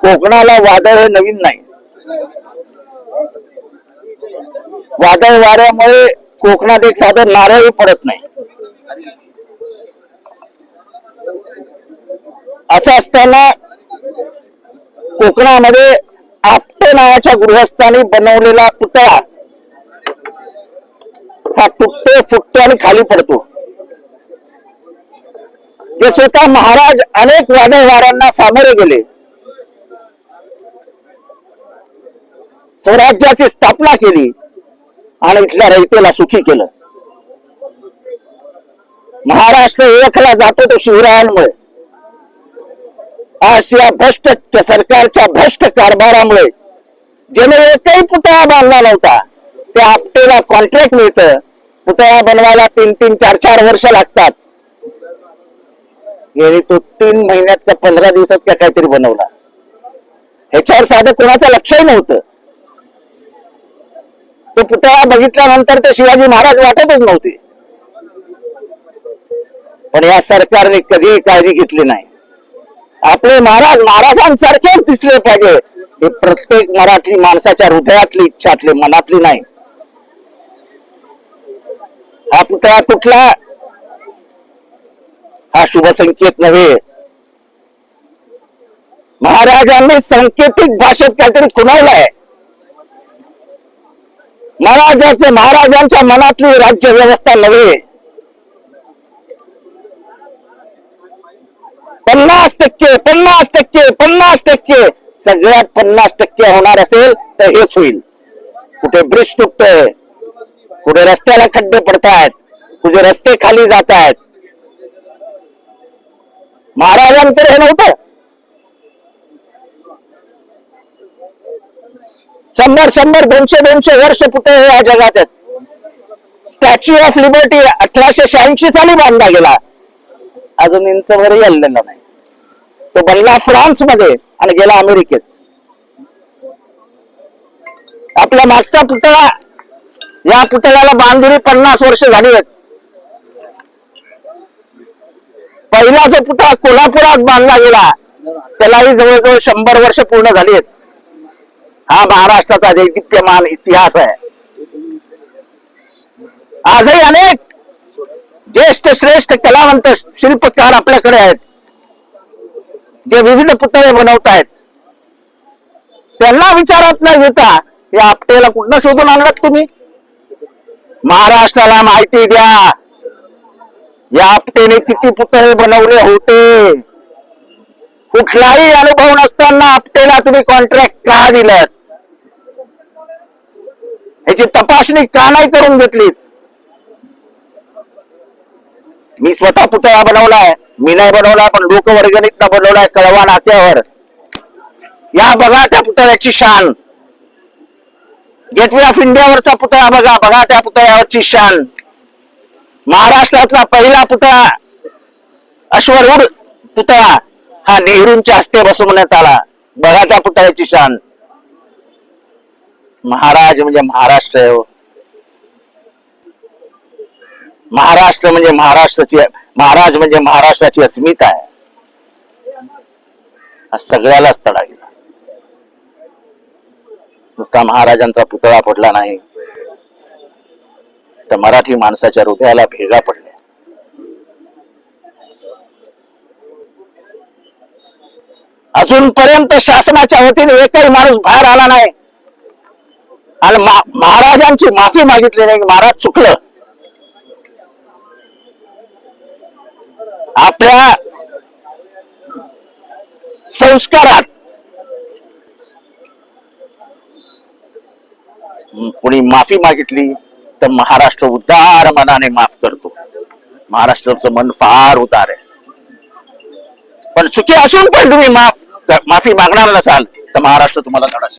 कोकणाला वादळ हे नवीन नाही. वादळ वाऱ्यामुळे कोकणात एक साधं नारळही पडत नाही. असं असताना कोकणामध्ये आपटे नावाच्या गृहस्थांनी बनवलेला पुतळा हा तुटतो फुटतो आणि खाली पडतो. ते स्वतः महाराज अनेक वादळ वाऱ्यांना सामोरे गेले. स्वराज्याची स्थापना केली आणि इथल्या रयतेला सुखी केलं. महाराष्ट्र ओळखला जातो तो शिवरायांमुळे. आज या भ्रष्ट सरकारच्या भ्रष्ट कारभारामुळे. ज्याने एकही पुतळा बांधला नव्हता त्या आपटेला कॉन्ट्रॅक्ट मिळतं. पुतळा बनवायला तीन तीन चार चार वर्ष लागतात. गेली तो तीन महिन्यात का पंधरा दिवसात का काहीतरी बनवला. ह्याच्यावर साधं कोणाचं लक्षही नव्हतं. तो पुतळा बघितल्यानंतर ते शिवाजी महाराज वाटतच नव्हते. पण या सरकारने कधीही काळजी घेतली नाही. आपले महाराज महाराजांसारखेच दिसले पाहिजे. हे प्रत्येक मराठी माणसाच्या हृदयातली इच्छातली मनातली नाही. हा पुतळा कुठला? हा शुभ संकेत नव्हे. महाराजांनी सांकेतिक भाषेत काहीतरी खुणवलंय महाराजाचे, महाराजांच्या मनातली राज्य व्यवस्था नव्हे पन्नास टक्के पन्नास टक्के पन्नास टक्के, सगळ्यात पन्नास टक्के होणार असेल तर हेच होईल. कुठे ब्रिज तुटतोय, कुठे रस्त्याला खड्डे पडतायत, कुठे रस्ते खाली जात आहेत महाराजांकडे हे नव्हतं. शंभर शंभर दोनशे दोनशे वर्ष कुठे या जगात आहेत? स्टॅच्यू ऑफ लिबर्टी अठराशे शहाऐंशी साली बांधला गेला. अजून इंचवरही आलेला नाही. तो बनला फ्रान्समध्ये आणि गेला अमेरिकेत. आपला मागचा पुतळा या पुतळ्याला बांधलेली पन्नास वर्ष झाली आहेत. पहिला जो पुतळा कोल्हापुरात बांधला गेला त्यालाही जवळजवळ शंभर वर्ष पूर्ण झाली आहेत. हा महाराष्ट्राचा दैदिप्यमान इतिहास आहे. आजही अनेक ज्येष्ठ श्रेष्ठ कलावंत शिल्पकार आपल्याकडे आहेत. जे विविध पुतळे बनवत आहेत. त्यांना विचारात न घेता या आपटेला कुठनं शोधून आणलात तुम्ही? महाराष्ट्राला माहिती द्या. या आपटेने किती पुतळे बनवले होते? कुठलाही अनुभव नसताना आपटेला तुम्ही कॉन्ट्रॅक्ट का दिलात? याची तपासणी का नाही करून घेतलीत? मी स्वतः पुतळा बनवलाय मी नाही बनवला पण लोकवर्गणीतनं बनवलाय कळवा नात्यावर. या बघा त्या पुतळ्याची शान. गेटवे ऑफ इंडियावरचा पुतळा बघा बघा त्या पुतळ्यावरची शान. महाराष्ट्रातला पहिला पुतळा अश्वरूढ पुतळा हा नेहरूंच्या हस्ते बसवण्यात आला. बघा त्या पुतळ्याची शान. महाराज म्हणजे महाराष्ट्र आहे हो. महाराष्ट्र म्हणजे महाराष्ट्राची महाराज म्हणजे महाराष्ट्राची अस्मिता आहे. सगळ्यालाच तडा गेला. नुसता महाराजांचा पुतळा पडला नाही. तर मराठी माणसाच्या हृदयाला भेगा पडल्या. अजूनपर्यंत शासनाच्या वतीने एकही माणूस बाहेर आला नाही. आणि महाराजांची माफी मागितली नाही महाराज चुकलं. आपल्या संस्कारात कुणी माफी मागितली तर महाराष्ट्र उदार मनाने माफ करतो. महाराष्ट्राचं मन फार उदार आहे. पण चुकी असून पण तुम्ही माफ माफी मागणार नसाल तर महाराष्ट्र तुम्हाला धडा